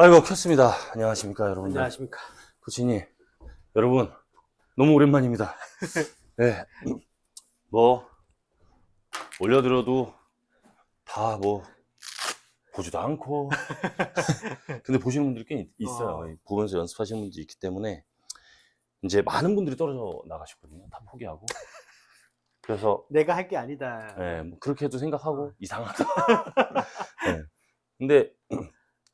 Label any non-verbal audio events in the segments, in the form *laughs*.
아이고 켰습니다. 안녕하십니까 여러분들. 안녕하십니까. 코치님 여러분 너무 오랜만입니다. *laughs* 네. 뭐 올려드려도 다 뭐 보지도 않고 *laughs* 근데 보시는 분들이 꽤 있- 있어요. 어. 보면서 연습하시는 분들이 있기 때문에 이제 많은 분들이 떨어져 나가셨거든요. 다 포기하고. 그래서 내가 할 게 아니다. 네, 뭐 그렇게도 생각하고 이상하다. *laughs* 네. 근데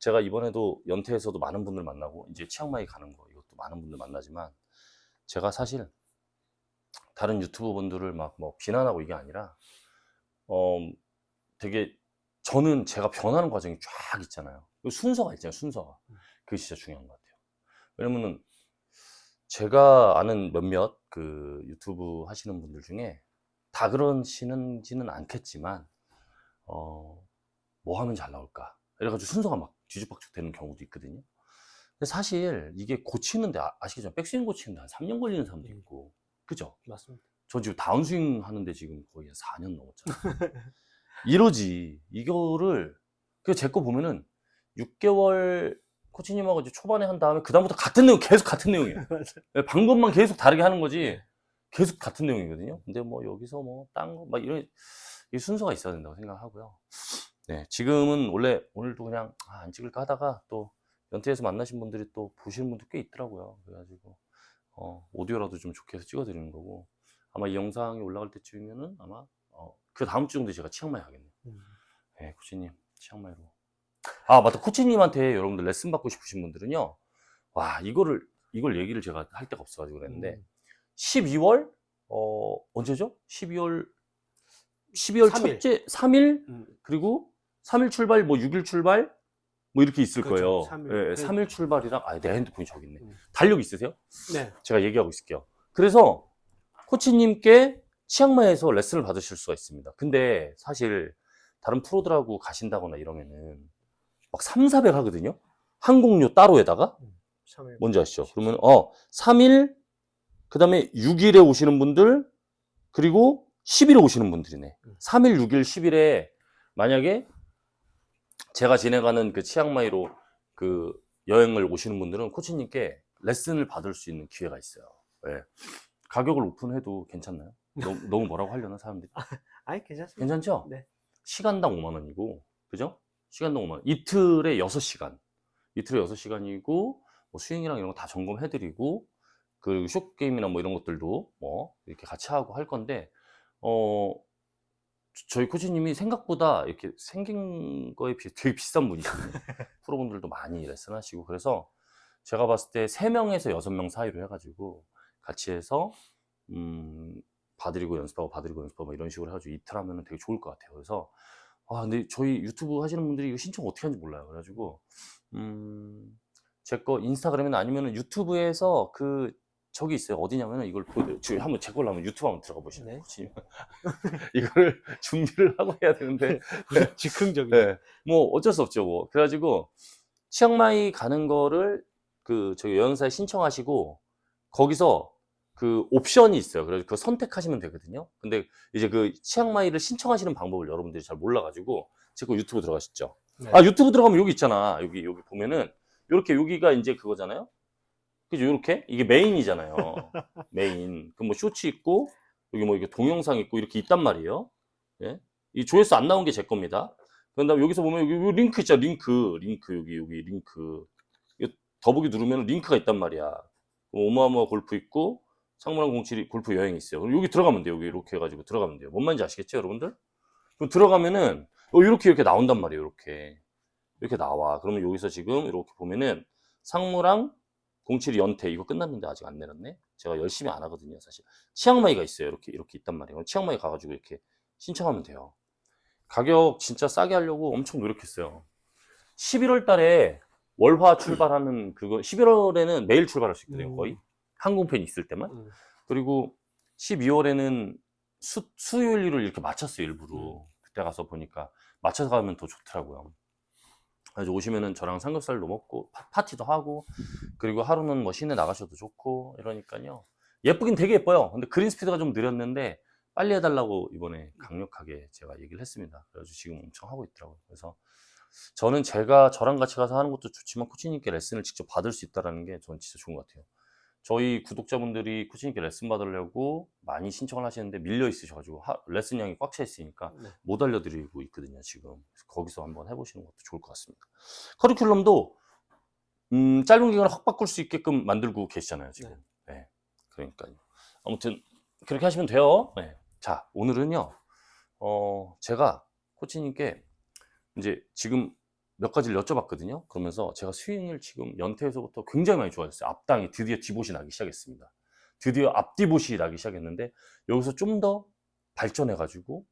제가 이번에도 연태에서도 많은 분들 만나고 이제 치앙마이 가는 거 이것도 많은 분들 만나지만 제가 사실 다른 유튜버 분들을 막 뭐 비난하고 이게 아니라 어 되게 저는 제가 변하는 과정이 쫙 있잖아요. 그 순서가 있잖아요. 순서가 그게 진짜 중요한 것 같아요. 왜냐면은 제가 아는 몇몇 그 유튜브 하시는 분들 중에 다 그러시는지는 않겠지만 어, 뭐 하면 잘 나올까 이래가지고 순서가 막 뒤죽박죽 되는 경우도 있거든요. 근데 사실 이게 고치는데 아, 아시겠죠? 백스윙 고치는데 한 3년 걸리는 사람도 있고 그죠? 맞습니다. 저 지금 다운스윙 하는데 지금 거의 한 4년 넘었잖아요. 이러지 이거를 그 제 거 보면은 6개월 코치님하고 이제 초반에 한 다음에 그 다음부터 같은 내용 계속 같은 내용이에요. *laughs* 네, 방법만 계속 다르게 하는 거지 계속 같은 내용이거든요. 근데 뭐 여기서 뭐 딴 거 막 이런 이 순서가 있어야 된다고 생각하고요. 네, 지금은 원래 오늘도 그냥 아, 안 찍을까 하다가 또 연태에서 만나신 분들이 또 보시는 분도 꽤 있더라고요. 그래가지고 어, 오디오라도 좀 좋게 해서 찍어드리는 거고 아마 이 영상이 올라갈 때쯤이면은 아마 어, 그 다음 주 정도에 제가 치앙마이 가겠네요. 음. 네, 코치님 치앙마이로. 아 맞다, 코치님한테 여러분들 레슨 받고 싶으신 분들은요. 와 이거를 이걸 얘기를 제가 할 데가 없어가지고 그랬는데 음. 12월 어 언제죠? 12월 12월 3일. 첫째 3일 음. 그리고 3일 출발 뭐 6일 출발 뭐 이렇게 있을 그렇죠. 거예요. 삼일. 예, 네. 3일 출발이랑 아 내 핸드폰이 저기 있네. 음. 달력 있으세요? 네. 제가 얘기하고 있을게요. 그래서 코치님께 치앙마이에서 레슨을 받으실 수가 있습니다. 근데 사실 다른 프로들하고 가신다거나 이러면은 막 3, 400 하거든요. 항공료 따로에다가 3일. 뭔지 아시죠? 그러면 어 3일 그다음에 6일에 오시는 분들 그리고 10일에 오시는 분들이네. 음. 3일, 6일, 10일에 만약에 제가 진행하는 그 치앙마이로 그 여행을 오시는 분들은 코치님께 레슨을 받을 수 있는 기회가 있어요. 예. 가격을 오픈해도 괜찮나요? 너무, *laughs* 너무 뭐라고 하려나 사람들이? 아니 괜찮습니다. 괜찮죠? 네. 시간당 5만 원이고, 그죠? 시간당 5만 원. 이틀에 6시간. 이틀에 6시간이고, 뭐 스윙이랑 이런 거 다 점검해 드리고, 그리고 숏게임이나 뭐 이런 것들도 뭐 이렇게 같이 하고 할 건데, 어, 저- 저희 코치님이 생각보다 이렇게 생긴 거에 비해 되게 비싼 분이시거든요. *laughs* 프로분들도 많이 레슨 하시고, 그래서 제가 봤을 때 3명에서 6명 사이로 해가지고 같이 해서, 음, 봐드리고 연습하고 봐드리고 연습하고 뭐 이런 식으로 해가지고 이틀 하면 되게 좋을 것 같아요. 그래서 아 근데 저희 유튜브 하시는 분들이 이거 신청 어떻게 하는지 몰라요. 그래가지고 음, 제 거 인스타그램이나 아니면 유튜브에서 그 저기 있어요. 어디냐면은 이걸 보여 지금 한번 제 걸로 한번 유튜브 한번 들어가 보시면 네. *laughs* 이거를 준비를 하고 해야 되는데 *laughs* 즉흥적인. 네. 뭐 어쩔 수 없죠. 뭐 그래가지고 치앙마이 가는 거를 그 저기 여행사에 신청하시고 거기서 그 옵션이 있어요. 그래서 그거 선택하시면 되거든요. 근데 이제 그 치앙마이를 신청하시는 방법을 여러분들이 잘 몰라가지고 제 거 유튜브 들어가셨죠. 네. 아 유튜브 들어가면 여기 있잖아. 여기 여기 보면은 이렇게 여기가 이제 그거잖아요. 그죠? 이렇게 이게 메인이잖아요. 메인. 그뭐 쇼츠 있고 여기 뭐 이게 동영상 있고 이렇게 있단 말이에요. 예? 이 조회수 안 나온 게 제 겁니다. 그다음 에 여기서 보면 여기 링크 있잖아. 링크, 링크 여기 여기 링크. 더보기 누르면 링크가 있단 말이야. 오마어마 골프 있고 상무랑 07이 골프 여행이 있어요. 그럼 여기 들어가면 돼요. 여기 이렇게 해가지고 들어가면 돼요. 뭔 말인지 아시겠죠, 여러분들? 그럼 들어가면은 어, 이렇게 이렇게 나온단 말이에요. 이렇게 이렇게 나와. 그러면 여기서 지금 이렇게 보면은 상무랑 07이 연태 이거 끝났는데 아직 안 내렸네. 제가 열심히 안 하거든요, 사실. 치앙마이가 있어요. 이렇게 이렇게 있단 말이에요. 치앙마이 가가지고 이렇게 신청하면 돼요. 가격 진짜 싸게 하려고 엄청 노력했어요. 11월 달에 월화 출발하는 그거 11월에는 매일 출발할 수 있거든요, 음. 거의. 항공편이 있을 때만. 음. 그리고 12월에는 수, 수요일을 이렇게 맞췄어요, 일부러. 그때 가서 보니까 맞춰서 가면 더 좋더라고요. 그래서 오시면은 저랑 삼겹살도 먹고 파- 파티도 하고 그리고 하루는 뭐 시내 나가셔도 좋고 이러니까요. 예쁘긴 되게 예뻐요. 근데 그린 스피드가 좀 느렸는데 빨리 해달라고 이번에 강력하게 제가 얘기를 했습니다. 그래가지고 지금 엄청 하고 있더라고요. 그래서 저는 제가 저랑 같이 가서 하는 것도 좋지만 코치님께 레슨을 직접 받을 수 있다는 게 저는 진짜 좋은 것 같아요. 저희 구독자분들이 코치님께 레슨 받으려고 많이 신청을 하시는데 밀려 있으셔가지고 하- 레슨량이 꽉 차 있으니까 네. 못 알려드리고 있거든요 지금 거기서 한번 해보시는 것도 좋을 것 같습니다 커리큘럼도 음, 짧은 기간에 확 바꿀 수 있게끔 만들고 계시잖아요 지금 네. 그러니까요 아무튼 그렇게 하시면 돼요 네. 자 오늘은요 어, 제가 코치님께 이제 지금 몇 가지를 여쭤봤거든요 그러면서 제가 스윙을 지금 연태에서부터 굉장히 많이 좋아졌어요 앞당이 드디어 디봇이 나기 시작했습니다 드디어 앞디봇이 나기 시작했는데 여기서 좀 더 발전해가지고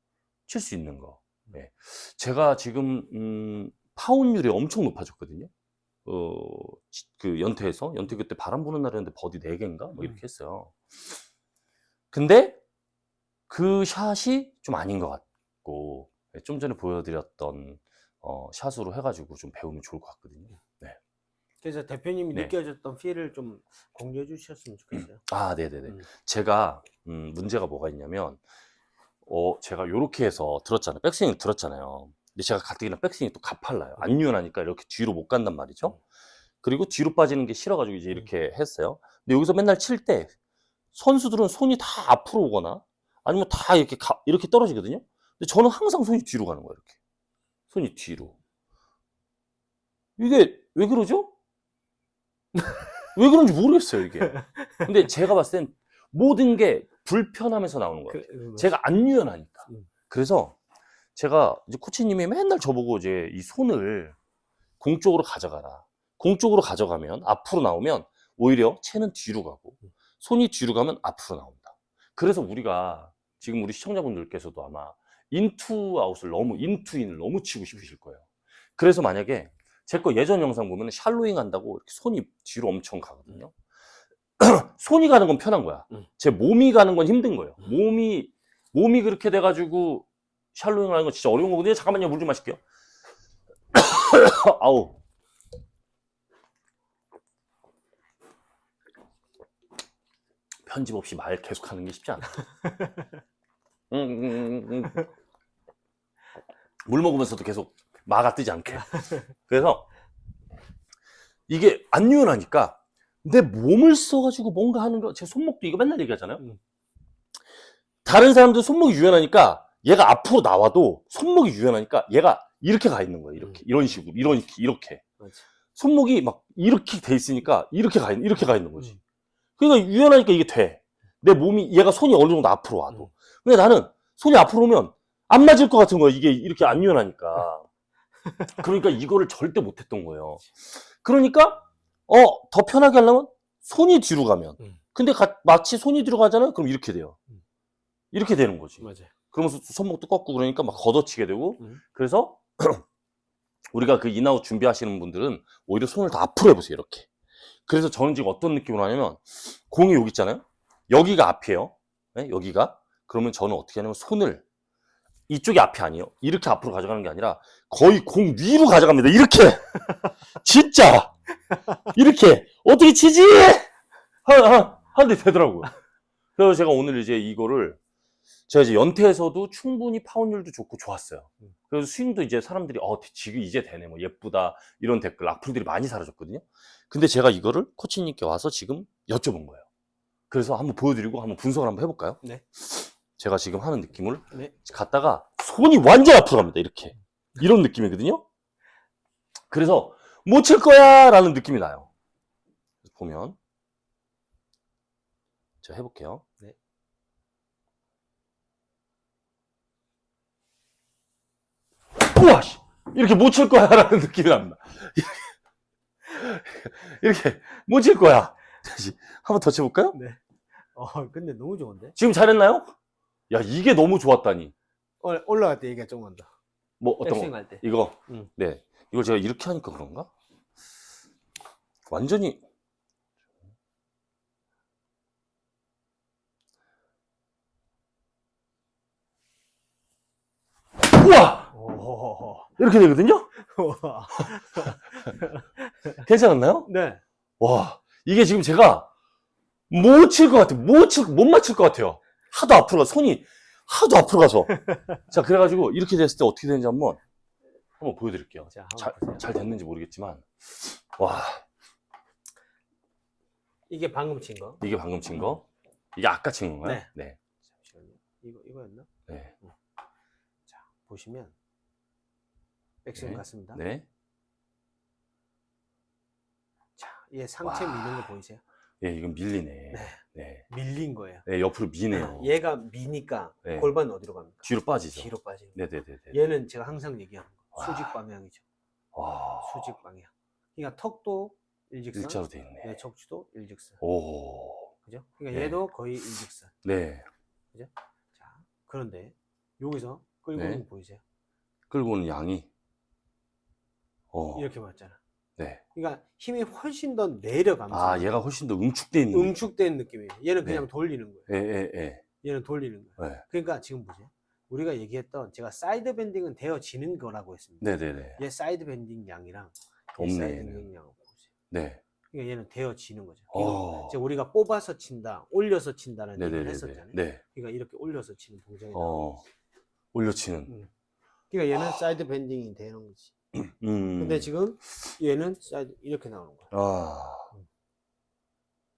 칠 수 있는 거. 네. 제가 지금 음, 파운율이 엄청 높아졌거든요. 어, 지- 그 연태에서 연태 그때 바람 부는 날이었는데 버디 4개인가 뭐 이렇게 음. 했어요. 근데 그 샷이 좀 아닌 것 같고 네, 좀 전에 보여드렸던 어, 샷으로 해가지고 좀 배우면 좋을 것 같거든요. 그래서 대표님이 네. 느껴졌던 필을 좀 공유해 주셨으면 좋겠어요. 아, 네네네. 음. 제가 음, 문제가 뭐가 있냐면 어 제가 요렇게 해서 들었잖아요. 백스윙을 들었잖아요. 근데 제가 가뜩이나 백스윙이 또 가팔라요. 안 유연하니까 이렇게 뒤로 못 간단 말이죠. 그리고 뒤로 빠지는 게 싫어가지고 이제 이렇게 했어요. 근데 여기서 맨날 칠 때 선수들은 손이 다 앞으로 오거나 아니면 다 이렇게 가- 이렇게 떨어지거든요. 근데 저는 항상 손이 뒤로 가는 거예요. 이렇게 손이 뒤로. 이게 왜 그러죠? 왜 그런지 모르겠어요, 이게. 근데 제가 봤을 땐 모든 게 불편하면서 나오는 거예요. 그, 음, 제가 안 유연하니까. 음. 그래서 제가 이제 코치님이 맨날 저보고 이제 이 손을 공 쪽으로 가져가라. 공 쪽으로 가져가면 앞으로 나오면 오히려 채는 뒤로 가고 손이 뒤로 가면 앞으로 나온다. 그래서 우리가 지금 우리 시청자분들께서도 아마 인투 아웃을 너무 인투인을 너무 치고 싶으실 거예요. 그래서 만약에 제 거 예전 영상 보면 샬로잉 한다고 이렇게 손이 뒤로 엄청 가거든요. *clears throat* 손이 가는 건 편한 거야. 음. 제 몸이 가는 건 힘든 거예요. 몸이 몸이 그렇게 돼가지고 샬로잉을 하는 건 진짜 어려운 거거든요. 잠깐만요, 물 좀 마실게요. *clears throat* 아우. 편집 없이 말 계속하는 게 쉽지 않아. *laughs* 음, 음, 음, 음. 물 먹으면서도 계속 마가 뜨지 않게. 그래서 이게 안 유연하니까 내 몸을 써가지고 뭔가 하는 거, 제 손목도 이거 맨날 얘기하잖아요. 음. 다른 사람들 손목이 유연하니까 얘가 앞으로 나와도 손목이 유연하니까 얘가 이렇게 가 있는 거예요. 이렇게. 이런 식으로. 이런, 이렇게. 맞아. 손목이 막 이렇게 돼 있으니까 이렇게 가, 있, 이렇게 가 있는 거지. 음. 그러니까 유연하니까 이게 돼. 내 몸이, 얘가 손이 어느 정도 앞으로 와도. 근데 나는 손이 앞으로 오면 안 맞을 것 같은 거야. 이게 이렇게 안 유연하니까. *laughs* 그러니까 이거를 절대 못 했던 거예요. 그러니까, 어, 더 편하게 하려면 손이 뒤로 가면. 음. 근데 가- 마치 손이 뒤로 가잖아요? 그럼 이렇게 돼요. 음. 이렇게 되는 거지. 맞아요. 그러면서 손목도 꺾고 그러니까 막 걷어치게 되고. 음. 그래서 *clears throat* 우리가 그 인아웃 준비하시는 분들은 오히려 손을 더 앞으로 해보세요. 이렇게. 그래서 저는 지금 어떤 느낌으로 하냐면 공이 여기 있잖아요. 여기가 앞이에요. 네? 여기가. 그러면 저는 어떻게 하냐면 손을 이쪽이 앞이 아니에요. 이렇게 앞으로 가져가는 게 아니라 거의 공 위로 가져갑니다. 이렇게. *laughs* 진짜. 이렇게. 어떻게 치지? 한, 한, 하는데 되더라고요. 그래서 제가 오늘 이제 이거를 제가 이제 연태에서도 충분히 파운율도 좋고 좋았어요. 그래서 스윙도 이제 사람들이 어 지금 이제 되네 뭐 예쁘다 이런 댓글 악플들이 많이 사라졌거든요. 근데 제가 이거를 코치님께 와서 지금 여쭤본 거예요. 그래서 한번 보여드리고 한번 분석을 한번 해볼까요? 네. 제가 지금 하는 느낌을 네. 갔다가 손이 완전 앞으로 갑니다. 이렇게 이런 느낌이거든요. 그래서 못 칠 거야 라는 느낌이 나요. 보면 제가 해볼게요. 네. 우와 씨 이렇게 못 칠 거야 라는 느낌이 납니다. *laughs* 이렇게 못 칠 거야. 다시 한번 더 쳐볼까요? 네. 어, 근데 너무 좋은데? 지금 잘했나요? 야 이게 너무 좋았다니. 올- 올라갈 때 얘기가 조금 더. 뭐 어떤 거? 백스윙 할 때. 이거. 음. 네. 이걸 제가 이렇게 하니까 그런가? 완전히. 우와! 오. 이렇게 되거든요? 우와. *laughs* 괜찮았나요? 네. 와, 이게 지금 제가 못 칠 것 같아요. 못 칠, 못 맞출 것 같아요. 하도 앞으로 가, 손이 하도 앞으로 가서. 자, 그래가지고 이렇게 됐을 때 어떻게 되는지 한번. 한번 보여드릴게요. 자, 한번 잘, 보세요. 잘 됐는지 모르겠지만 와 이게 방금 친 거. 이게 방금 친 거, 이게 아까 친 건가요? 네. 네. 잠시만요. 이거 이거였나? 네. 보시면 백스윙 네. 같습니다. 네. 자, 얘 상체 와. 미는 거 보이세요? 예, 이건 밀리네. 네. 네. 밀린 거예요. 네, 옆으로 미네요. *laughs* 얘가 미니까 네. 골반 어디로 갑니까? 뒤로 빠지죠. 뒤로 빠지는 거. 네네네네. 얘는 제가 항상 얘기하는 거. 와. 수직 방향이죠. 와. 수직 방향. 그러니까 턱도 일직선, 일자로 돼 있네. 네, 척추도 일직선. 오. 그죠? 그러니까 네. 얘도 거의 일직선. 네. 자, 그런데 여기서 끌고 네. 오는 거 보이세요? 끌고 오는 양이. 어. 이렇게 맞잖아. 네. 그러니까 힘이 훨씬 더 내려가면서 아, 얘가 훨씬 더 응축돼 있는. 응축된 느낌이에요. 얘는 그냥 네. 돌리는 거예요. 예, 예, 예. 얘는 돌리는 거예요. 네. 그러니까 지금 보세요. 우리가 얘기했던 제가 사이드 밴딩은 되어지는 거라고 했습니다. 네 네 네. 얘 사이드 밴딩 양이랑 얘 없네, 사이드 얘는. 밴딩 양을 보세요. 네. 그러니까 얘는 되어지는 거죠. 이거 어. 제가 우리가 뽑아서 친다, 올려서 친다는 얘기를 네네네네. 했었잖아요. 네. 그러니까 이렇게 올려서 치는 동작이. 어. 올려치는. 그러니까 얘는 사이드 밴딩이 되는 거지. 음. 근데 지금 얘는 이렇게 나오는 거야. 아.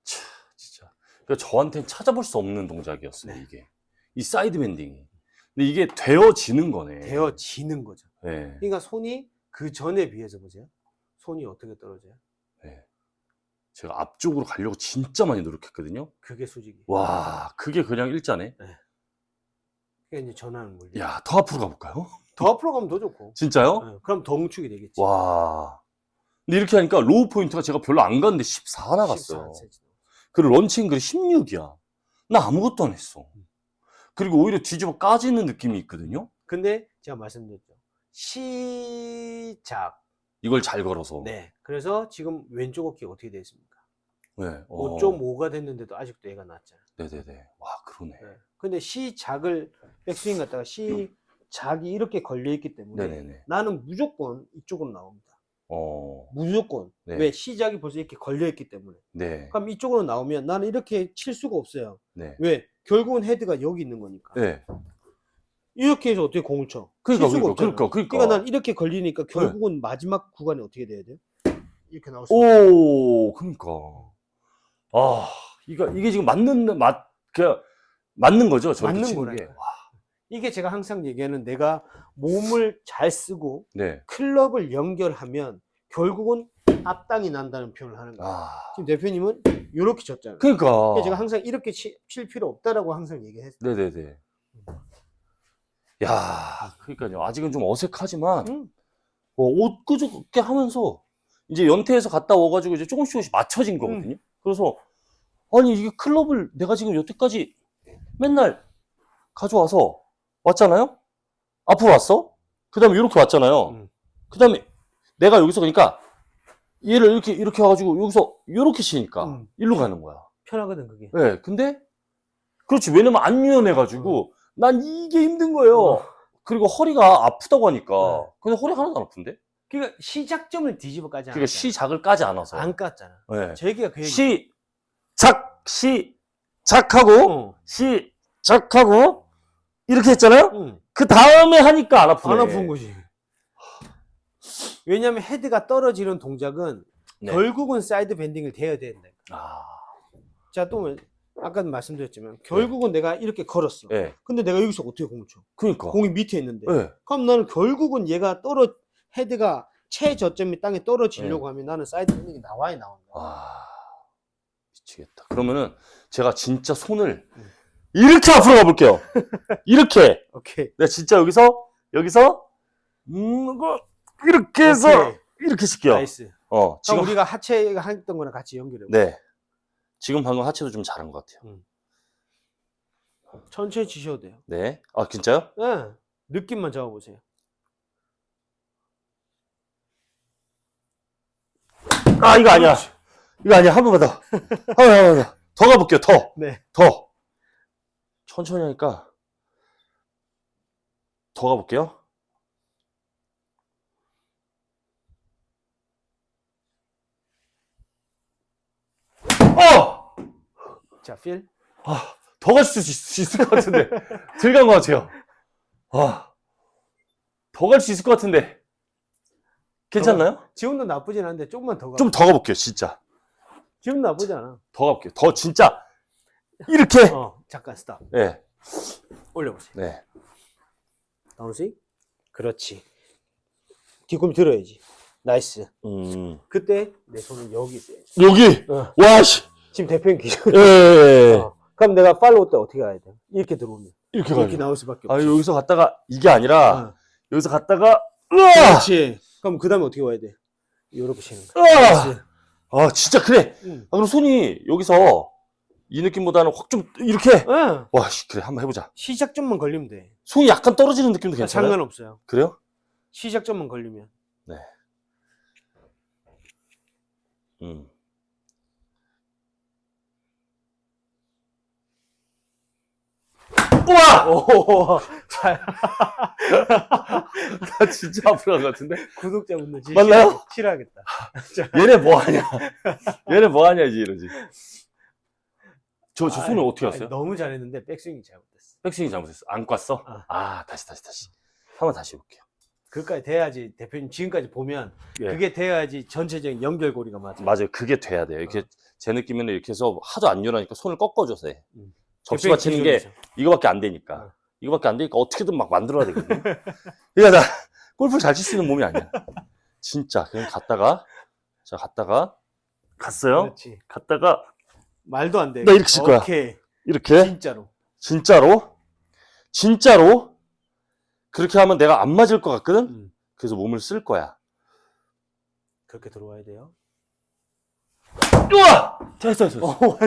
차, 진짜. 그러니까 저한테는 찾아볼 수 없는 동작이었어요, 네. 이게. 이 사이드 밴딩이. 근데 이게 되어지는 거네. 되어지는 거죠. 네. 그러니까 손이 그 전에 비해서 보세요. 손이 어떻게 떨어져요? 네. 제가 앞쪽으로 가려고 진짜 많이 노력했거든요. 그게 수직이. 와, 그게 그냥 일자네. 그러니까 이제 전환 물리. 야, 더 앞으로 가볼까요? 더 앞으로 가면 더 좋고. 진짜요? 네, 그럼 더 응축이 되겠지. 와. 근데 이렇게 하니까 로우 포인트가 제가 별로 안 갔는데 14 나갔어요. 14cm. 그리고 런치 앵글이 16이야. 나 아무것도 안 했어. 그리고 오히려 뒤집어 까지는 느낌이 있거든요. 근데 제가 말씀드렸죠. 시작. 이걸 잘 걸어서. 네. 그래서 지금 왼쪽 어깨 어떻게 되어 있습니까? 네. 어. 5.5가 됐는데도 아직도 얘가 낮잖아. 네네네. 와, 그러네. 네. 근데 시작을 백스윙 갖다가 시 작이 이렇게 걸려 있기 때문에 네네네. 나는 무조건 이쪽으로 나옵니다. 어. 무조건. 네. 왜 시작이 벌써 이렇게 걸려 있기 때문에. 네. 그럼 이쪽으로 나오면 나는 이렇게 칠 수가 없어요. 네. 왜? 결국은 헤드가 여기 있는 거니까. 네. 이렇게 해서 어떻게 공을 쳐? 그러니까, 칠 수가 그러니까, 없잖아요. 그러니까, 그러니까. 그러니까 난 이렇게 걸리니까 결국은 마지막 구간에 어떻게 돼야 돼요? 이렇게 나올 수 오, 그러니까. 아, 이거, 이게 지금 맞는, 맞, 그, 맞는 거죠? 저렇게 맞는 치는 거라니까. 게. 와, 이게 제가 항상 얘기하는 내가 몸을 잘 쓰고 네. 클럽을 연결하면 결국은 앞당이 난다는 표현을 하는 거예요. 아. 지금 대표님은 이렇게 쳤잖아요. 그러니까. 제가 항상 이렇게 치- 칠 필요 없다라고 항상 얘기했어요. 네네네. 야, 그러니까요. 아직은 좀 어색하지만, 음. 뭐, 옷 그저께 하면서, 이제 연태에서 갔다 와가지고 이제 조금씩 조금씩 맞춰진 거거든요. 그래서, 아니, 이게 클럽을 내가 지금 여태까지 맨날 가져와서 왔잖아요? 앞으로 왔어? 그 다음에 이렇게 왔잖아요. 음. 그 다음에 내가 여기서 그러니까, 얘를 이렇게, 이렇게 와가지고 여기서 이렇게 치니까, 음. 일로 가는 거야. 편하거든 그게. 네, 근데 그렇지 왜냐면 안 유연해가지고 난 이게 힘든 거예요. 어. 그리고 허리가 아프다고 하니까 네. 근데 허리 하나도 안 아픈데? 그러니까 시작점을 뒤집어 까지 그러니까 시작을 까지 않아서. 안 깠잖아. 네. 제 얘기가 그 얘기. 시작 시작하고 어. 시작하고 이렇게 했잖아요. 응. 그 다음에 하니까 안 아프네. 안 아픈 거지. 왜냐면 헤드가 떨어지는 동작은 네. 결국은 사이드 밴딩을 대야 된다. 아, 자, 또 아까도 말씀드렸지만 결국은 내가 이렇게 걸었어. 네. 근데 내가 여기서 어떻게 공을 쳐? 그러니까. 공이 밑에 있는데. 네. 그럼 나는 결국은 얘가 떨어 헤드가 최저점이 땅에 떨어지려고 하면 나는 사이드 밴딩이 나와야 나온다. 네. 아, 미치겠다. 그러면은 제가 진짜 손을 음. 이렇게 앞으로 가볼게요. *laughs* 이렇게. 오케이. 내가 진짜 여기서 여기서 음 이거 이렇게 해서 오케이. 이렇게 칠게요. 나이스. 어 지금 지금 우리가 하체가 했던 거랑 같이 연결해. 네 지금 방금 하체도 좀 잘한 것 같아요. 천천히 치셔도 돼요. 네. 아 진짜요? 네. 느낌만 잡아보세요. 아 이거 아니야. 이거 아니야. 한 번만 더. 한 번만 더. 더 가볼게요. 더. 네. 더. 천천히 하니까 더 가볼게요. 어! 자, 필. 아, 더갈수 있 을 것 같은데. *laughs* 덜간것 같아요. 아, 더 갈 수 있을 것 같은데. 괜찮나요? 지금도 나쁘진 않은데 조금만 더 가. 좀 더 가볼게요, 진짜. 지금 나쁘지 않아. 더 가볼게요. 더 진짜 이렇게. 어, 잠깐 스탑. 네, 올려보세요. 네. 다운스윙. 그렇지. 뒤꿈치 들어야지. 나이스. 음, 그때 내 손은 여기 있어요. 여기. 어. 와 씨. 지금 대표님 기준. 예, 예, 예. 어. 그럼 내가 팔로우 때 어떻게 가야 돼? 이렇게 들어오면 이렇게 이렇게 가요. 나올 수밖에 아 없어. 여기서 갔다가 이게 아니라 어. 여기서 갔다가 으아! 그렇지. 그럼 그 다음에 어떻게 와야 돼? 이렇게 치는 거야. 으아! 아 진짜 그래. 응. 아, 그럼 손이 여기서 이 느낌보다는 확 좀 이렇게. 응. 와, 씨, 그래 한번 해보자. 시작점만 걸리면 돼. 손이 약간 떨어지는 느낌도 괜찮아요. 상관없어요. 그래요? 시작점만 걸리면. 음. 우와! 오, 잘. *laughs* 나 진짜 앞으로 간것 같은데? 구독자분들 진짜 맞나요? 싫어하겠다. 자, *laughs* 얘네 뭐하냐? 얘네 뭐하냐 이제 이러지. 저, 저 손을 어떻게 아이, 했어요? 너무 잘했는데 백스윙이 잘못됐어. 백스윙 잘못했어. 안 깠어? 어. 아, 다시, 다시, 다시. 한번 다시 해볼게요. 그까지 돼야지 대표님 지금까지 보면 예. 그게 돼야지 전체적인 연결고리가 맞아. 맞아요. 그게 돼야 돼요. 이렇게 제 느낌에는 이렇게 해서 하도 안 유라니까 손을 꺾어줘서 해. 음. 접시 받치는 게. 이거밖에 안 되니까. 어. 이거밖에 안 되니까 어떻게든 막 만들어야 되거든. 그러니까 나 *laughs* 골프 잘 칠 수 있는 몸이 아니야. 진짜. 그냥 갔다가, 자, 갔다가, 갔어요. 그렇지. 갔다가, 말도 안 돼. 나 이렇게 칠 거야. 오케이. 이렇게. 진짜로. 진짜로? 진짜로? 그렇게 하면 내가 안 맞을 것 같거든? 음, 그래서 몸을 쓸 거야. 그렇게 들어와야 돼요. 우와! 됐어, 됐어. 어,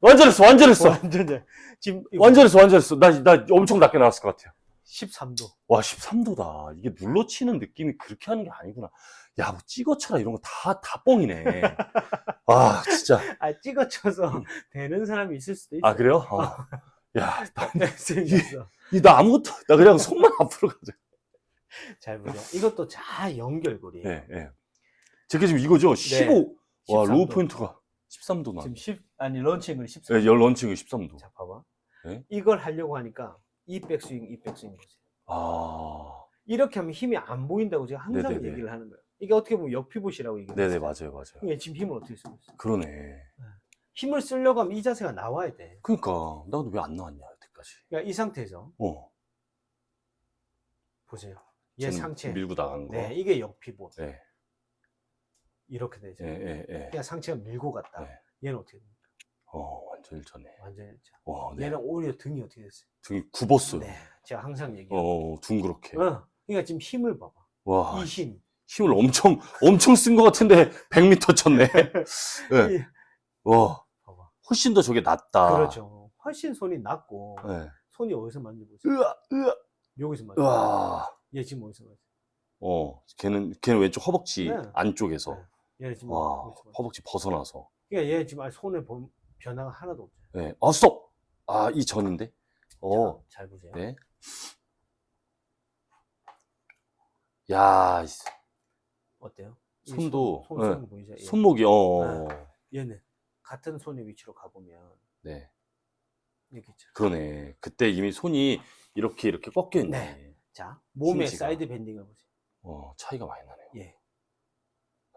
완전 했어, 완전 했어. 완전 잘. 지금 이거 완전 했어, 완전 했어. 나, 나 엄청 낮게 나왔을 것 같아요. 13도. 와, 13도다. 이게 눌러 치는 느낌이 그렇게 하는 게 아니구나. 야, 뭐 찍어쳐라 이런 거 다, 다 뻥이네. 아, 진짜. 아 찍어쳐서 되는 사람이 있을 수도 있어. 아, 그래요? 어. 야, *laughs* 나, 생겼어. 이- 나 아무것도, 나 그냥 손만 앞으로 가자. 잘 보자. 이것도 자 연결고리. 예, 예. 제게 지금 이거죠? 15. 와, 13도. 로우 포인트가 13도 나. 지금 10 아니 런칭을 13. 예, 열 런칭이 13도. 자 봐봐. 네. 이걸 하려고 하니까 이 백스윙 이 백스윙 보세요. 아, 이렇게 하면 힘이 안 보인다고 제가 항상 네네네. 얘기를 하는 거예요. 이게 어떻게 보면 역피봇이라고 얘기해요. 네네, 맞아요, 맞아요. 이게 지금 힘을 어떻게 쓰고 있어? 그러네. 힘을 쓰려고 하면 이 자세가 나와야 돼. 그러니까, 나도 왜 안 나왔냐, 여태까지. 그러니까 이 상태에서 어. 보세요. 얘 지금 상체. 밀고 나간 거. 네, 이게 역피봇. 예, 이렇게 되죠. 예, 예, 예. 그냥 상체가 밀고 갔다. 네. 얘는 어떻게 됩니까? 어, 완전 일전에. 완전히 했죠. 어, 네. 얘는 오히려 등이 어떻게 됐어요? 등이 굽었어요. 네, 제가 항상 얘기해요. 어, 둥그렇게. 어, 그러니까 지금 힘을 봐봐. 와, 이 힘. 힘을 엄청, 엄청 쓴 것 같은데, 100m 쳤네. *laughs* 예. 이- 와, 봐봐. 훨씬 더 저게 낫다. 그렇죠. 훨씬 손이 낮고 예. 손이 어디서 만져보세요? 으아, 으아, 여기서 만져. 으아. 얘 지금 어디서 만져? 어, 걔는, 걔는 왼쪽 허벅지 네. 안쪽에서. 네. 얘 지금 와, 어디서 만져? 허벅지 벗어나서. 그러니까 얘 지금 손에 보- 변화가 하나도 없죠. 예. 아, 스톱! 아, 이 전인데? 어, 자, 잘 보세요. 네. 야, 이 어때요? 이 손도, 손, 손, 네. 손 보이죠? 얘. 손목이, 어, 얘는 같은 손의 위치로 가보면 네. 이렇게 있죠. 그러네. 그때 이미 손이 이렇게, 이렇게 꺾여 있네. 네. 자, 몸의 힌지가. 사이드 밴딩을 보세요. 어, 차이가 많이 나네요. 예,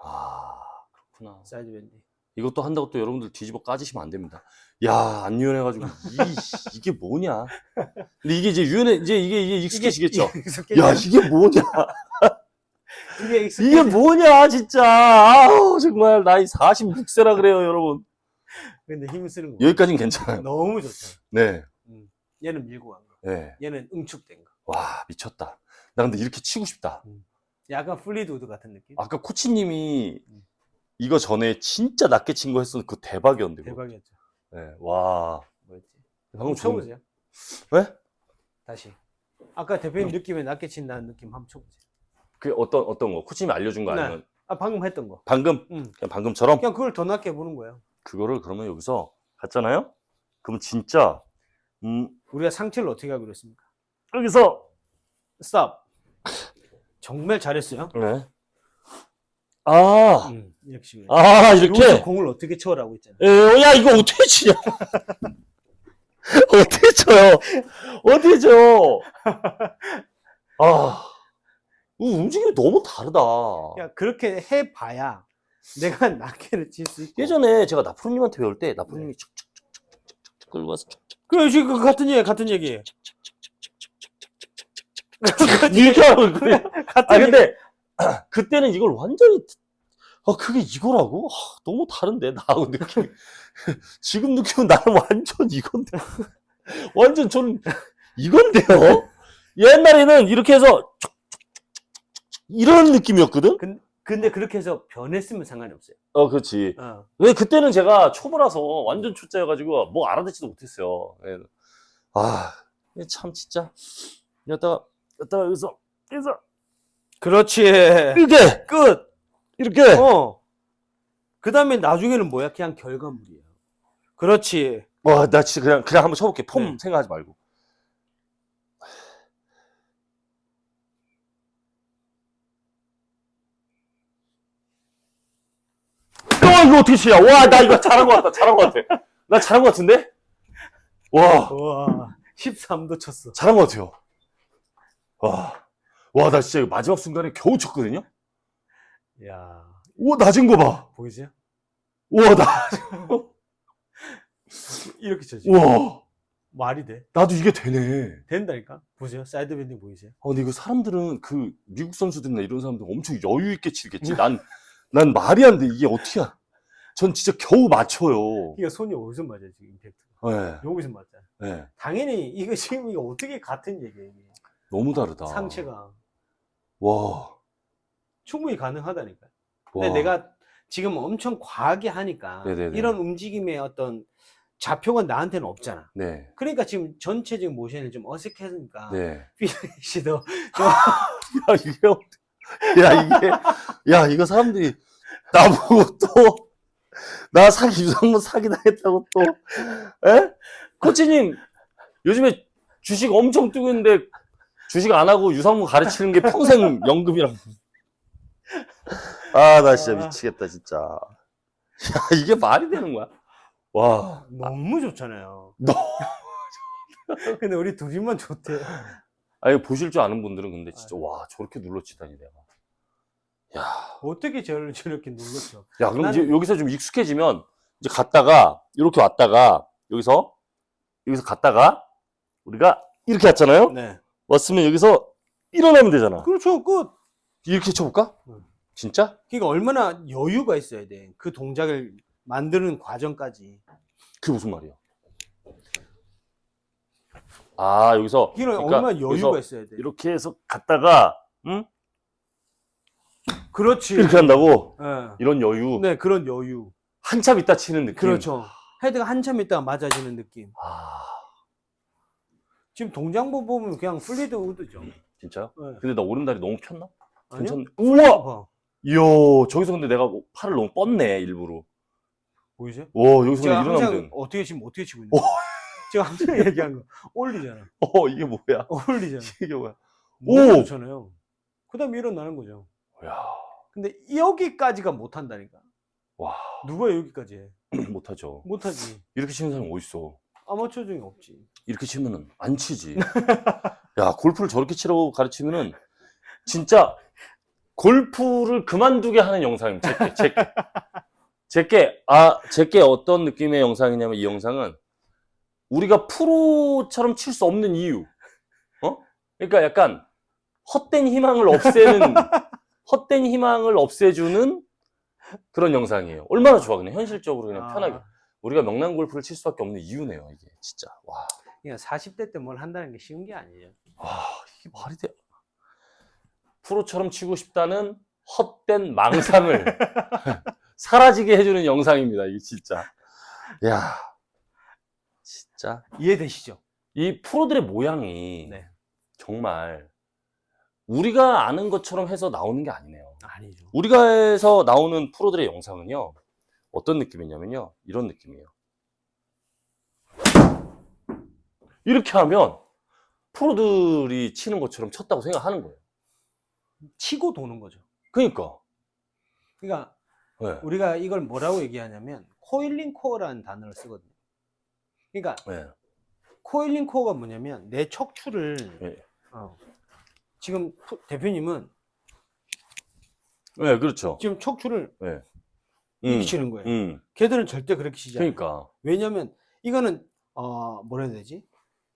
아, 그렇구나. 사이드 밴딩. 이것도 한다고 또 여러분들 뒤집어 까지시면 안 됩니다. 야, 안 유연해가지고, 이, 이게 뭐냐. 근데 이게 이제 유연해, 이제 이게, 이게 *laughs* 익숙해지겠죠? 야, 이게 뭐냐. 이게. 이게 뭐냐, 진짜. 아우, 정말, 나이 46세라 그래요, 여러분. 근데 힘을 쓰는 거. 여기까지는 괜찮아요. 너무 좋죠. 네. 음. 얘는 밀고 간 거. 네. 얘는 응축된 거. 와, 미쳤다. 나 근데 이렇게 치고 싶다. 약간 플리드우드 같은 느낌? 아까 코치님이 음. 이거 전에 진짜 낮게 친 거 했었는데 그거 대박이었는데. 대박이었죠. 네. 와. 뭐였지? 방금 쳐보세요. 네? 다시. 아까 대표님 느낌에 낮게 친다는 느낌 한번 쳐보세요. 그 어떤, 어떤 거? 코치님이 알려준 거 네. 아니면 아, 방금 했던 거. 방금? 음. 그냥 방금처럼? 그냥 그걸 더 낮게 보는 거예요. 그거를 그러면 여기서 갔잖아요? 그럼 진짜, 음, 우리가 상체를 어떻게 하기로 했습니까? 여기서, 스탑. 정말 잘했어요. 네. 아, 음, 이렇게 치고. 아, 여기서 이렇게? 공을 어떻게 쳐라고 했잖아요. 에, 야, 이거 어떻게 치냐? *laughs* 어떻게 쳐요? 어떻게 쳐? *laughs* 아, 움직임이 너무 다르다. 야 그렇게 해봐야 내가 *laughs* 낱개를 칠 수 있고. 예전에 제가 나프로님한테 배울 때 나프로님이 척척척척척척 끌고 와서 그래 지금 같은 얘기 같은 얘기. 이렇게 하는 거예요. 같은 *laughs* 아 얘기. 근데 *clears throat* 그때는 이걸 완전히 아 그게 이거라고? 아, 너무 다른데 나하고 느낌. *laughs* 지금 느낌은 나는 완전 이건데. 완전 저는 이건데요. 옛날에는 이렇게 해서 이런 느낌이었거든. 근데 그렇게 해서 변했으면 상관이 없어요. 어 그렇지. 어. 왜 그때는 제가 초보라서 완전 초짜여가지고 뭐 알아듣지도 못했어요. 예. 아, 이게 참 진짜 여기다가 여기다가 여기서 여기서 그렇지. 이렇게 끝. 이렇게 어. 그 다음에 나중에는 뭐야? 그냥 결과물이에요. 그렇지. 와, 나 진짜 그냥 그냥 한번 쳐볼게. 폼 네. 생각하지 말고. 어, 이거 어떻게 치냐? 와, 나 이거 잘한 것 같다. 잘한 것 같아. 나 잘한 것 같은데? 와, 와, 13도 쳤어. 잘한 것 같아요. 와, 와, 나 진짜 이거 마지막 순간에 겨우 쳤거든요? 야, 오, 낮은 거 봐. 보이세요? 우와, 나, 이렇게 쳐지. 우와, 말이 돼? 나도 이게 되네. 된다니까? 보세요. 사이드 밴딩 보이세요? 아, 근데 이거 사람들은 그 미국 선수들이나 이런 사람들 엄청 여유 있게 치겠지. 난, 난 말이 안 돼. 이게 어떻게야. 전 진짜 겨우 맞춰요. 이거 손이 어디서 맞아요, 지금 임팩트? 네, 여기서 맞잖아. 네. 당연히 이거 지금 이거 어떻게 같은 얘기예요, 이게. 너무 다르다. 상체가. 와. 충분히 가능하다니까. 와. 근데 내가 지금 엄청 과하게 하니까 네네네. 이런 움직임의 어떤 좌표가 나한테는 없잖아. 네. 그러니까 지금 전체적인 모션이 좀 어색해지니까 네. 피니시도 *laughs* 야, 이게, 어떡- 야, 이게, 야, 이거 사람들이 나보고 또, 나 사기, 유상무 사기 당했다고 또, 에? 코치님, 요즘에 주식 엄청 뜨고 있는데, 주식 안 하고 유상무 가르치는 게 평생 연금이라고. 아, 나 진짜 아. 미치겠다, 진짜. 야, 이게 말이 되는 거야? 와. 너무 좋잖아요. 너무 근데 우리 둘이만 좋대. 아, 이거 보실 줄 아는 분들은 근데 진짜, 와, 저렇게 눌러치다니, 내가. 야. 어떻게 저를 *laughs* 저렇게 눌렀죠? 야, 그럼 이제 여기서 좀 익숙해지면 이제 갔다가 이렇게 왔다가 여기서 여기서 갔다가 우리가 이렇게 왔잖아요. 네. 왔으면 여기서 일어나면 되잖아. 그렇죠. 끝. 이렇게 쳐볼까? 응. 진짜? 그러니까 얼마나 여유가 있어야 돼. 그 동작을 만드는 과정까지. 그게 무슨 말이야? 아 여기서 이런 그러니까 얼마나 여유가 여기서 있어야 돼. 이렇게 해서 갔다가 응? 그렇지. 이렇게 한다고 네. 이런 여유 네, 그런 여유. 한참 있다 치는 느낌. 그렇죠. 헤드가 한참 있다가 맞아지는 느낌. 아 지금 동작부 보면 그냥 플리드 우드죠. 진짜요? 네. 근데 나 오른다리 너무 폈나? 괜찮네. 우와. 봐. 이야 저기서 근데 내가 팔을 너무 뻗네 일부러. 보이세요? 와 여기서 제가 일어나면 항상 되는. 어떻게 지금 어떻게 치고 있는 거야? 제가 항상 *laughs* 얘기한 거 올리잖아. 어 이게 뭐야? *laughs* 올리잖아. 이게 뭐야? 오! 좋잖아요. 그다음에 일어나는 거죠. 야, 근데 여기까지가 못 한다니까. 와 누가 여기까지 해? *clears throat* 못하죠. 못 하지. 이렇게 치는 사람 어디 있어? 아마추어 중에 없지. 이렇게 치면은 안 치지. *laughs* 야 골프를 저렇게 치라고 가르치면은 진짜 골프를 그만두게 하는 영상입니다. 제게 제게 제게 아 제게 어떤 느낌의 영상이냐면 이 영상은 우리가 프로처럼 칠 수 없는 이유. 어? 그러니까 약간 헛된 희망을 없애는 *laughs* 헛된 희망을 없애주는 그런 영상이에요. 얼마나 좋아 그냥 현실적으로 그냥 아, 편하게. 우리가 명랑 골프를 칠 수밖에 없는 이유네요 이게. 진짜. 와, 그냥 40대 때 뭘 한다는 게 쉬운 게 아니에요. 와 이게 말이 돼. 프로처럼 치고 싶다는 헛된 망상을 *laughs* 사라지게 해주는 영상입니다 이게 진짜. 야. 진짜. 이해되시죠? 이 프로들의 모양이 네. 정말 우리가 아는 것처럼 해서 나오는 게 아니네요 아니죠. 우리가 해서 나오는 프로들의 영상은요 어떤 느낌이냐면요 이런 느낌이에요 이렇게 하면 프로들이 치는 것처럼 쳤다고 생각하는 거예요 치고 도는 거죠. 그러니까 그러니까 네. 우리가 이걸 뭐라고 얘기하냐면 코일링 코어라는 단어를 쓰거든요. 그러니까 네. 코일링 코어가 뭐냐면 내 척추를 네. 어, 지금 프- 대표님은 네, 그렇죠. 지금 척추를 음, 이렇게 치는 거예요. 음, 걔들은 절대 그렇게 치지 않아요. 그러니까. 왜냐면 이거는 어 뭐라 해야 되지?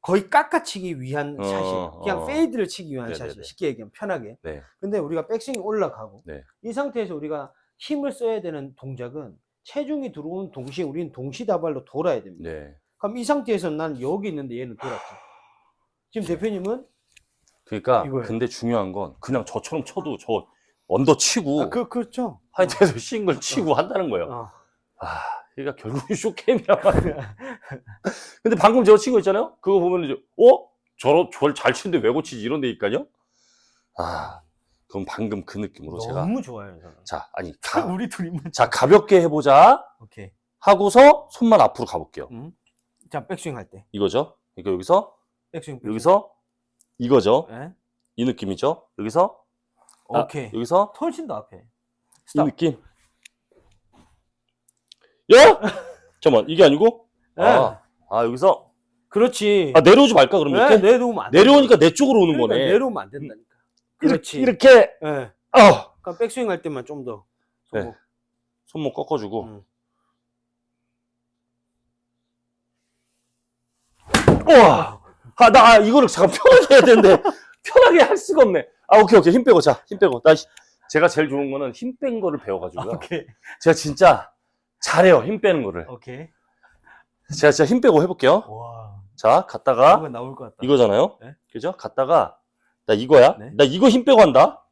거의 깎아치기 위한 어, 샷이에요. 그냥 어. 페이드를 치기 위한 네네네. 샷이에요. 쉽게 얘기하면 편하게. 네. 근데 우리가 백스윙이 올라가고 네. 이 상태에서 우리가 힘을 써야 되는 동작은 체중이 들어오는 동시에 우리는 동시다발로 돌아야 됩니다. 네. 그럼 이 상태에서 난 여기 있는데 얘는 돌았죠. 지금 대표님은 그러니까 이거예요. 근데 중요한 건 그냥 저처럼 쳐도 저 언더 치고 아, 그 그렇죠. 하이트에서 싱글 치고 한다는 거예요. 어. 아, 그러니까 결국은 쇼게임이란 말이야. *laughs* 근데 방금 저거 친거 있잖아요? 그거 보면 이제, 어? 저러, 저걸 잘 치는데 왜 고치지? 이런 데니까요? 아, 그럼 방금 그 느낌으로 제가. 너무 좋아요. 저는. 자, 아니, 가, 우리 둘이만. 자, 가볍게 해보자. 오케이. 하고서 손만 앞으로 가볼게요. 음. 자 백스윙 할 때. 이거죠? 그러니까 여기서, 백스윙. 백스윙. 여기서, 이거죠? 예? 이 느낌이죠? 여기서, 아, 오케이. 여기서, 훨씬 더 앞에. 이 스탑. 느낌. 야! 잠깐만, 이게 아니고? 예. 아, 아, 여기서, 그렇지. 아, 내려오지 말까, 그러면 예, 이렇게? 내려오면 안 돼. 내려오니까 내 쪽으로 오는 그러니까 거네. 내려오면 안 된다니까. 이렇게, 그렇지. 이렇게, 예. 어! 그러니까 백스윙 할 때만 좀 더. 네. 손목. 손목 꺾어주고. 음. 우와! 아, 나, 아, 이거를 잠깐 편하게 해야 되는데, *laughs* 편하게 할 수가 없네. 아, 오케이, 오케이. 힘 빼고, 자, 힘 빼고. 나, 시- 제가 제일 좋은 거는 힘 뺀 거를 배워가지고요. 오케이. 제가 진짜 잘해요, 힘 빼는 거를. 오케이. 제가 진짜 힘 빼고 해볼게요. 와. 자, 갔다가, 이거 나올 것 같다. 이거잖아요? 네. 그죠? 갔다가, 나 이거야? 네. 나 이거 힘 빼고 한다?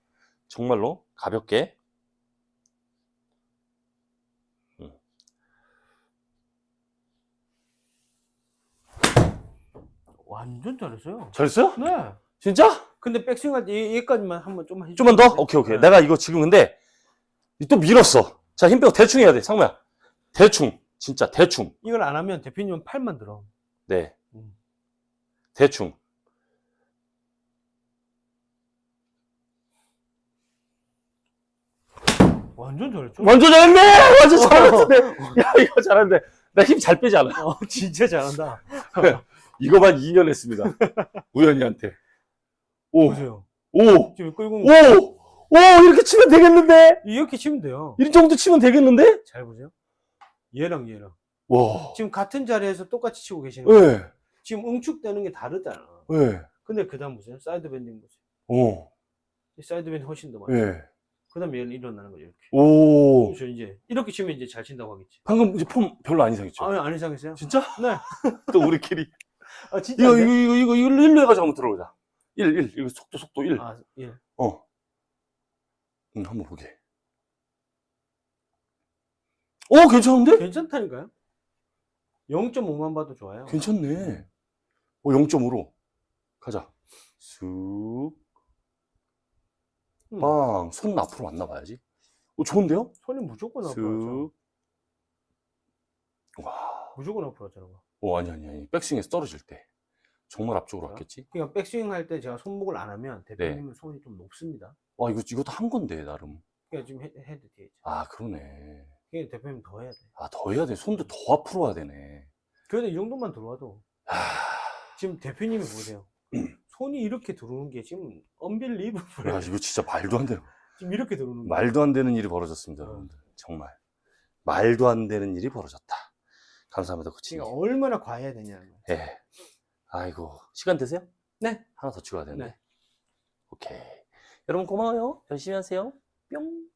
정말로, 가볍게. 완전 잘했어요. 잘했어요? 네. 진짜? 근데 백스윙 할때 여기까지만 한번 좀만. 좀만 더? 오케이, 오케이. 내가 이거 지금 근데 또 밀었어. 자, 힘 빼고 대충 해야 돼, 상무야. 대충. 진짜 대충. 이걸 안 하면 대표님은 팔만 들어. 네. 음. 대충. 완전 잘했죠. 완전 잘했네! 완전 잘했네! 야, 이거 잘하는데. 나 힘 잘 빼지 않아. 어, 진짜 잘한다. *laughs* 이거만 2년 했습니다. *laughs* 우연이한테. 오, 보세요. 오, 지금 끌고 오, 오, 이렇게 치면 되겠는데? 이렇게 치면 돼요. 이 정도 치면 되겠는데? 잘 보세요. 얘랑 얘랑. 와. 지금 같은 자리에서 똑같이 치고 계시는 거예요. 예, 지금 응축되는 게 다르잖아. 예, 근데 그 다음 보세요. 사이드 밴딩 보세요. 오, 이 사이드 밴딩 훨씬 더 많아 요. 예, 그 다음에 얘는 일어나는 거죠. 이렇게. 오. 그래서 이제 이렇게 치면 이제 잘 친다고 하겠지. 방금 이제 폼 별로 안 이상했죠? 아, 안 이상했어요? 진짜? 네. *laughs* 또 우리끼리. 아, 진짜. 이거, 안 돼? 이거, 이거, 이거, 이거, 일로 해가지고 한번 들어보자. 1, 1, 이거 속도, 속도 1. 아, 예. 어. 응, 한번 보게. 어, 괜찮은데? 괜찮다니까요? 0.5만 봐도 좋아요. 괜찮네. 어, 0.5로. 가자. 쑥, 음, 빵. 손 앞으로 만나봐야지. 어, 좋은데요? 손이 무조건 앞으로 쑥. 하죠. 와. 무조건 앞으로 하잖아. 어, 아니, 아니, 아니. 백스윙에서 떨어질 때. 정말 앞쪽으로? 왔겠지? 그러니까 백스윙 할 때 제가 손목을 안 하면 네. 대표님은 손이 좀 높습니다. 와, 이거, 이것도 한 건데, 나름. 그러니까 지금 헤, 헤드 뒤에 있죠. 아, 그러네. 그러니까 대표님 더 해야 돼. 아, 더 해야 돼. 손도 더 앞으로 와야 되네. 그래도 이 정도만 들어와도 하... 지금 대표님이 보세요. *clears throat* 손이 이렇게 들어오는 게 지금 언빌리브블. 야, 이거 진짜 말도 안 되는, 지금 이렇게 들어오는 거. 말도 안 되는 일이 벌어졌습니다, 어. 여러분들. 정말. 말도 안 되는 일이 벌어졌다. 감사합니다, 코치님. 그러니까 얼마나 과해야 되냐는 거예요. 예. 아이고, 시간 되세요? 네. 하나 더 찍어야 되는데. 네. 오케이. 여러분 고마워요. 열심히 하세요. 뿅.